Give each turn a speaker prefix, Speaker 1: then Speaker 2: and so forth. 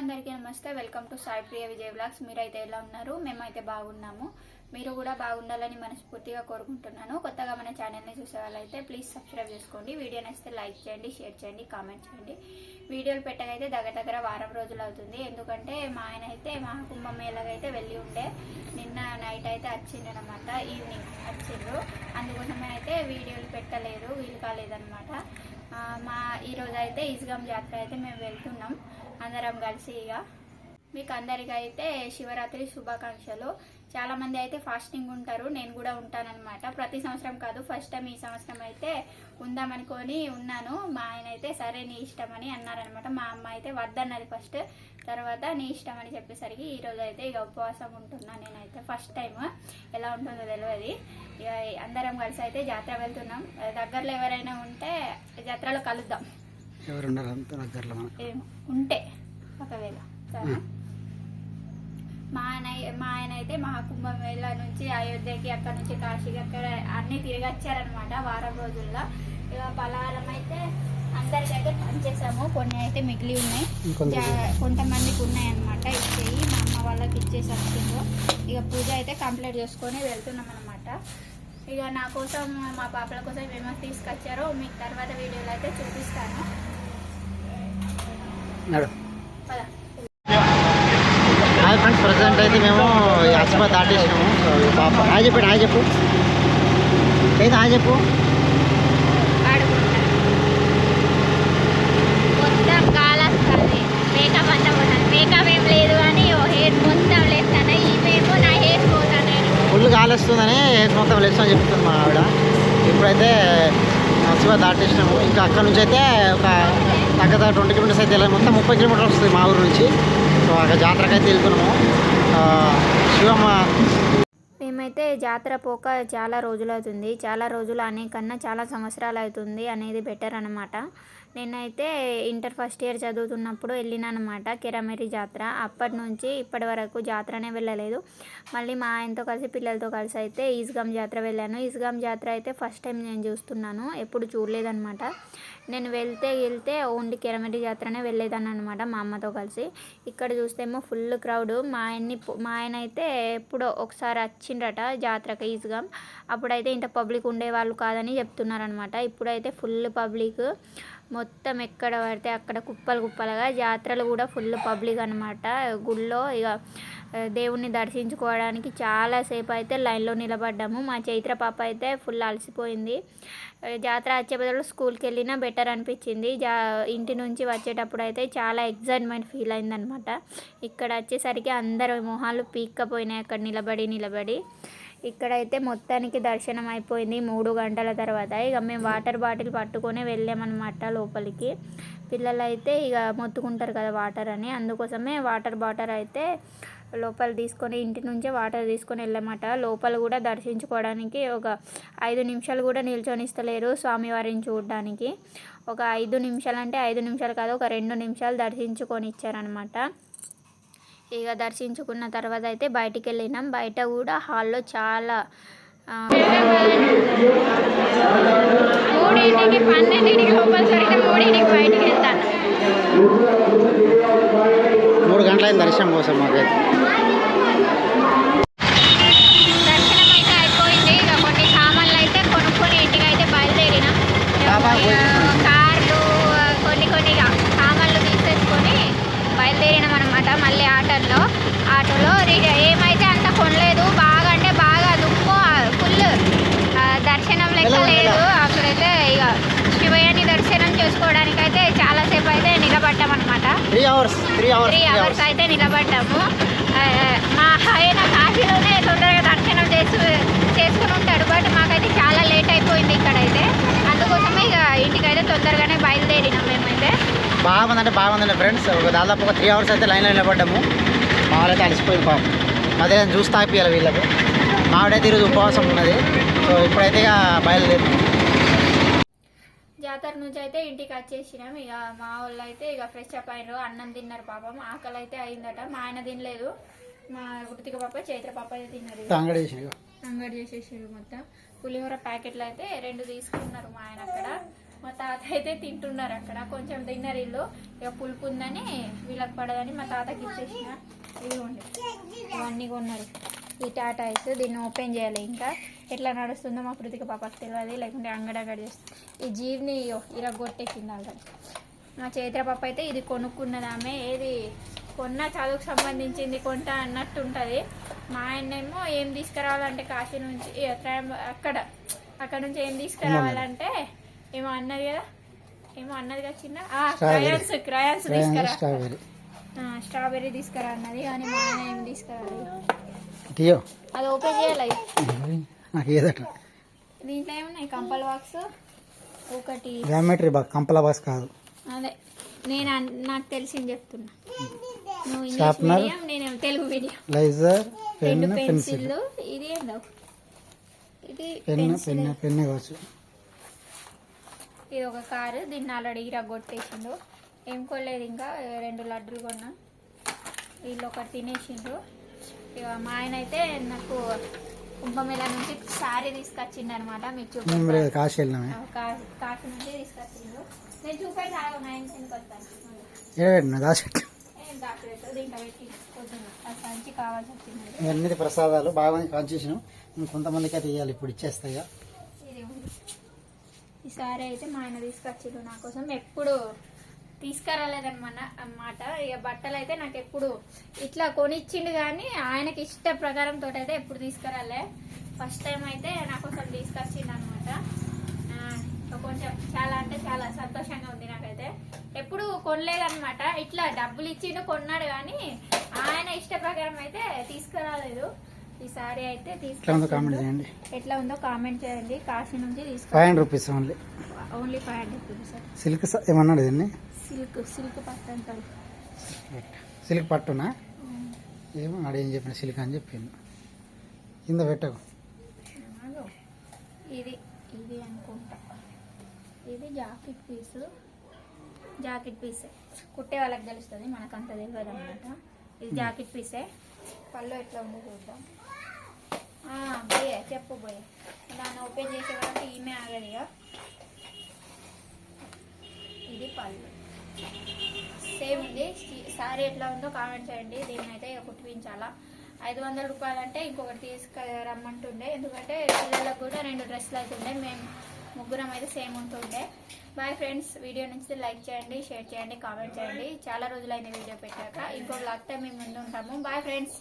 Speaker 1: అందరికీ నమస్తే. Welcome to Sai Priya Vijay blogs మీరైతే ఎలా ఉన్నారు? మేమైతే బాగున్నాము. మీరు కూడా బాగుండాలని మనస్ఫూర్తిగా కోరుకుంటున్నాను. కొత్తగా మన ఛానల్ని చూసే వాళ్ళైతే ప్లీజ్ సబ్స్క్రైబ్ చేసుకోండి. వీడియో నచ్చితే లైక్ చేయండి షేర్ చేయండి కామెంట్ చేయండి. వీడియోలు పెట్టకైతే దగ్గర దగ్గర వారం రోజులు అవుతుంది. ఎందుకంటే మా ఆయన అయితే మా కుంభమేళకైతే వెళ్ళి ఉండే నిన్న నైట్ అయితే వచ్చిండనమాట ఈవినింగ్ వచ్చిండ్రు అందుకోసమే అయితే వీడియోలు పెట్టలేదు వీలు కాలేదనమాట మా ఈరోజు అయితే ఇస్గాం జాతర అయితే మేము వెళ్తున్నాం. అందరం కలిసి ఇక. మీకు అందరికీ అయితే శివరాత్రి శుభాకాంక్షలు. చాలా మంది అయితే ఫాస్టింగ్ ఉంటారు నేను కూడా ఉంటానన్నమాట. ప్రతి సంవత్సరం కాదు ఫస్ట్ టైం ఈ సంవత్సరం అయితే ఉందామనుకొని ఉన్నాను. మా ఆయన అయితే సరే నీ ఇష్టం అని అన్నారనమాట మా అమ్మ అయితే వద్దన్నది ఫస్ట్ తర్వాత నీ ఇష్టం అని చెప్పేసరికి ఈ రోజు అయితే ఇక ఉపవాసం ఉంటున్నా నేనైతే. ఫస్ట్ టైం ఎలా ఉంటుందో తెలియదు ఇక అందరం కలిసి అయితే జాతర వెళ్తున్నాం. దగ్గరలో ఎవరైనా ఉంటే జాతరలో కలుద్దాం.
Speaker 2: ఎవరున్నారు దగ్గరలో
Speaker 1: ఉంటే. ఒకవేళ సరే మా ఆయన మా ఆయన అయితే మహాకుంభమేళ నుంచి అయోధ్యకి అక్కడ నుంచి కాశీకి అక్కడ అన్ని తిరిగి వచ్చారనమాట వారం రోజుల్లో. ఇక పలహారం అయితే అందరికైతే పనిచేసాము కొన్ని అయితే మిగిలి ఉన్నాయి. కొంతమందికి ఉన్నాయన్నమాట. ఇచ్చేయి. మా అమ్మ వాళ్ళకి ఇచ్చేసి వచ్చిండ్రు. ఇక పూజ అయితే కంప్లీట్ చేసుకొని వెళ్తున్నాం అనమాట ఇక నా కోసం మా పాపల కోసం ఏమేమి తీసుకొచ్చారో మీకు తర్వాత వీడియోలో అయితే చూపిస్తాను. పద.
Speaker 2: హాయ్ ఫ్రెండ్స్ ప్రజెంట్ అయితే మేము అస్మా దాటేసినాము. పాప. హాయ్ చెప్పండి హాయ్ చెప్పు. అయితే హాయ్ చెప్పు.
Speaker 1: లేదు అని ఓ హెయిర్ మొత్తం లేస్తాను ఈ మేము నా హెయిర్ పోతాను నేను
Speaker 2: ఫుల్ కాలేస్తుందని మొత్తం లేస్తామని చెప్తుంది మా ఆవిడ. ఇప్పుడైతే అస్మా దాటేసినాము. ఇంకా అక్కడ నుంచి అయితే ఒక తగ్గ ట్వంటీ కిలోమీటర్స్ అయితే వెళ్ళాలి. మొత్తం ముప్పై కిలోమీటర్స్ వస్తుంది మా ఊరు నుంచి. సో అక్కడ జాతరకు అయితే వెళ్తున్నాము శివమ్మ
Speaker 1: మేమైతే జాతర పోక చాలా రోజులు అవుతుంది. చాలా రోజులు అనే కన్నా చాలా సంవత్సరాలు అవుతుంది అనేది బెటర్ అనమాట నేనైతే ఇంటర్ ఫస్ట్ ఇయర్ చదువుతున్నప్పుడు వెళ్ళినానమాట కెరమెరి జాతర. అప్పటి నుంచి ఇప్పటి వరకు జాతరనే వెళ్ళలేదు. మళ్ళీ మా ఆయనతో కలిసి పిల్లలతో కలిసి అయితే ఈస్గాం జాతర వెళ్ళాను. ఈస్గాం జాతర అయితే ఫస్ట్ టైం నేను చూస్తున్నాను. ఎప్పుడు చూడలేదనమాట నేను వెళ్తే వెళ్తే ఓన్లీ కిరమిటి జాతరనే వెళ్ళేదాన్ని అనమాట మా అమ్మతో కలిసి. ఇక్కడ చూస్తేమో ఫుల్ క్రౌడ్ మా ఆయన్ని మా ఆయన అయితే ఎప్పుడో ఒకసారి వచ్చిండ్రట జాతరకి ఈజీగా. అప్పుడైతే ఇంత పబ్లిక్ ఉండేవాళ్ళు కాదని చెప్తున్నారనమాట. ఇప్పుడైతే ఫుల్ పబ్లిక్. మొత్తం ఎక్కడ పడితే అక్కడ కుప్పలు కుప్పలుగా జాతరలు కూడా ఫుల్ పబ్లిక్ అనమాట గుళ్ళో ఇక దేవుణ్ణి దర్శించుకోవడానికి చాలాసేపు అయితే లైన్లో నిలబడ్డాము. మా చైత్ర పాప అయితే ఫుల్ అలసిపోయింది. జాతర వచ్చే బదులు స్కూల్కి వెళ్ళినా బెటర్ అనిపించింది. జా ఇంటి నుంచి వచ్చేటప్పుడు అయితే చాలా ఎగ్జైట్మెంట్ ఫీల్ అయిందనమాట ఇక్కడ వచ్చేసరికి అందరు మొహాలు పీక్కపోయినాయి అక్కడ నిలబడి నిలబడి. ఇక్కడైతే మొత్తానికి దర్శనం అయిపోయింది మూడు గంటల తర్వాత. ఇక మేము వాటర్ బాటిల్ పట్టుకొని వెళ్ళామన్నమాట లోపలికి. పిల్లలు అయితే ఇక మొత్తుకుంటారు కదా వాటర్ అని. అందుకోసమే వాటర్ బాటిల్ అయితే లోపల తీసుకొని ఇంటి నుంచే వాటర్ తీసుకొని వెళ్ళమాట. లోపల కూడా దర్శించుకోవడానికి ఒక ఐదు నిమిషాలు కూడా నిల్చొని ఇస్తలేరు స్వామివారిని చూడడానికి. ఒక ఐదు నిమిషాలు అంటే ఐదు నిమిషాలు కాదు ఒక రెండు నిమిషాలు దర్శించుకొని ఇచ్చారనమాట ఇక దర్శించుకున్న తర్వాత అయితే బయటికి వెళ్ళినాం బయట కూడా హాల్లో చాలా మూడింటికి పన్నెండింటికి లోపల సరిగ్గా మూడింటికి బయటికి వెళ్తాను.
Speaker 2: మూడు గంటలైన దర్శనం కోసం మాకైతే
Speaker 1: దర్శనం అయితే అయిపోయింది ఇక కొన్ని సామాన్లు అయితే కొనుక్కొని ఇంటికి అయితే బయలుదేరినాం
Speaker 2: బాబా,
Speaker 1: ఇక కార్లు కొన్ని కొన్ని ఇక సామాన్లు తీసేసుకొని బయలుదేరినాం అనమాట మళ్ళీ ఆటోలో ఆటోలో రి- ఏమైతే అంత కొనలేదు బాగా అంటే బాగా దుమ్ము ఫుల్ దర్శనం లెక్క లేదు అక్కడైతే ఇక శివయ్యని దర్శనం చేసుకోవడానికి అయితే చాలాసేపు అయితే నిలబడ్డాం అనమాట
Speaker 2: త్రీ అవర్స్ త్రీ అవర్స్
Speaker 1: అయితే నిలబడ్డాము. మా ఆయన కాశీలోనే తొందరగా దర్శనం చేసు చేసుకుని ఉంటాడు బట్ మాకైతే చాలా లేట్ అయిపోయింది ఇక్కడైతే. అందుకోసమే ఇక ఇంటికైతే తొందరగానే బయలుదేరినాం మేమైతే.
Speaker 2: బాగుంది అంటే బాగుందండి ఫ్రెండ్స్. ఒక దాదాపు ఒక త్రీ అవర్స్ అయితే లైన్లో నిలబడ్డాము. మా వాళ్ళైతే అలసిపోయింది పాపం. అదే చూసి తాపియాలి వీళ్ళకు. మావిడైతే ఈరోజు ఉపవాసం ఉన్నది. సో ఇప్పుడైతే ఇక బయలుదేరి
Speaker 1: జాతర నుంచి అయితే ఇంటికి వచ్చేసినాం. ఇక మా వాళ్ళు అయితే ఇక ఫ్రెష్ అప్ అయినారు అన్నం తిన్నారు పాపం. ఆకలి అయితే అయిందట. మా ఆయన తినలేదు. మా గుర్తిక పాప చైత్ర పాప అయితే తిన్నారు.
Speaker 2: అంగడి
Speaker 1: చేసేసారు మొత్తం. పులిహోర ప్యాకెట్లు అయితే రెండు తీసుకున్నారు మా ఆయన అక్కడ. మా తాత అయితే తింటున్నారు అక్కడ. కొంచెం తిన్నారు ఇల్లు ఇక పులుపు ఉందని వీళ్ళకి పడదని మా తాతకి ఇచ్చేసిన. ఇదిగోండి. ఇవన్నీ కొన్నారు. ఈ టాటా ఐస్ దీన్ని ఓపెన్ చేయాలి ఇంకా. ఎట్లా నడుస్తుందో మా కృతిక పాపకి తెలియదు లేకుంటే అంగడగడి చేస్తుంది. ఈ జీవిని ఇలా కొట్టేసింది ఆల్రెడీ. మా చైత్ర పాప అయితే ఇది కొనుక్కున్నది ఆమె. ఏది? కొన్న చదువుకు సంబంధించింది కొంటా అన్నట్టు ఉంటుంది మా ఆయనేమో ఏం తీసుకురావాలంటే కాశీ నుంచి అక్కడ అక్కడ నుంచి ఏం తీసుకురావాలంటే ఏమో అన్నది కదా. ఏమో అన్నది కదా చిన్న? క్రయాన్స్ క్రయాన్స్ తీసుకురా. స్ట్రాబెర్రీ. తీసుకురా అన్నది. కానీ మా ఆయన ఏం తీసుకురాలి
Speaker 2: టియో
Speaker 1: అది ఓపెన్ చేయాలి.
Speaker 2: నాకు ఏదట
Speaker 1: దీంట్లో ఏమున్నాయి? కంపల్ బాక్స్ ఒకటి.
Speaker 2: జామెట్రీ బాక్స్ కంపల బాక్స్ కాదు.
Speaker 1: అదే. నేను నాకు తెలిసింది చెప్తున్నా. నువ్వు ఇంగ్లీష్. మీడియం నేను తెలుగు మీడియం.
Speaker 2: లైజర్ పెన్
Speaker 1: రెండు
Speaker 2: పెన్సిల్.
Speaker 1: ఇది ఏందో? ఇది
Speaker 2: పెన్ పెన్ పెన్ కావచ్చు.
Speaker 1: ఇది ఒక కారు దీన్ని ఆల్రెడీ కొట్టేసిండు ఏం కొనలేదు ఇంకా రెండు లడ్డులు కొన్నా. వీళ్ళు ఒకటి తినేసిండ్రు. ఇక మా ఆయన అయితే నాకు కుంభమేళ నుంచి శారీ తీసుకొచ్చిండు అనమాట మీకు
Speaker 2: రేపు కాశీ వెళ్ళినామే
Speaker 1: కాకి నుంచి తీసుకొచ్చిండు. నేను చూపెట్టి ఆగు, నా ఇంటికి వస్తాను
Speaker 2: దాచెట్లు ఇవన్నీ ప్రసాదాలు బాగా కాంచేసినాం ఇంకొంతమందికి అయితే ఇవ్వాలి ఇప్పుడు ఇచ్చేస్తాయి.
Speaker 1: ఈసారి అయితే మా ఆయన తీసుకొచ్చిండు నా కోసం. ఎప్పుడు తీసుకురాలేదన్నమాట అన్నమాట ఇక బట్టలు అయితే నాకు ఎప్పుడు ఇట్లా కొనిచ్చిండు కానీ ఆయనకి ఇష్ట ప్రకారం అయితే ఎప్పుడు తీసుకురాలే. ఫస్ట్ టైం అయితే నా కోసం తీసుకొచ్చిండు అనమాట కొంచెం చాలా అంటే చాలా సంతోషంగా ఉంది నాకైతే. ఎప్పుడు కొనలేదనమాట ఇట్లా డబ్బులు ఇచ్చిండు కొన్నాడు కానీ ఆయన ఇష్ట ప్రకారం అయితే తీసుకురాలేదు. అయితే
Speaker 2: ఉందో కామెంట్
Speaker 1: తీసుకొచ్చిండు.
Speaker 2: చేయండి.
Speaker 1: ఎట్లా ఉందో కామెంట్ చేయండి. కాశీ నుంచి
Speaker 2: five hundred rupees only
Speaker 1: only five hundred rupees sir.
Speaker 2: Silk ఏమన్నాడు దీన్ని?
Speaker 1: సిల్క్ సిల్క్ పట్టు అంటారు.
Speaker 2: సిల్క్ పట్టునా? ఏమో ఏం చెప్పిన సిల్క్ అని చెప్పిండు. కింద పెట్టకు.
Speaker 1: ఇది ఇది అనుకుంటా. ఇది జాకెట్ పీసు జాకెట్ పీసే కుట్టే వాళ్ళకి తెలుస్తుంది మనకు అంత తెలియదు అనమాట ఇది జాకెట్ పీసే పళ్ళు ఎట్లా ఉందో చూద్దాం. బోయే దాన్ని ఓపెన్ చేసే వరకు ఈమె ఆగదు ఇక. ఇది పళ్ళు. సేమ్ ఉంది. సారీ ఎట్లా ఉందో కామెంట్ చేయండి. దీన్ని అయితే ఇక కుట్టించాలా. ఐదు వందల రూపాయలు అంటే ఇంకొకటి తీసుకురమ్మంటుండే. ఎందుకంటే పిల్లలకు కూడా రెండు డ్రెస్సులు అవుతుండే మేము ముగ్గురం అయితే సేమ్ ఉంటుండే. బాయ్ ఫ్రెండ్స్ వీడియో నుంచి లైక్ చేయండి షేర్ చేయండి కామెంట్ చేయండి. చాలా రోజులైన వీడియో పెట్టాక. ఇంకో లాక్టైం మేము ముందు ఉంటాము. Bye friends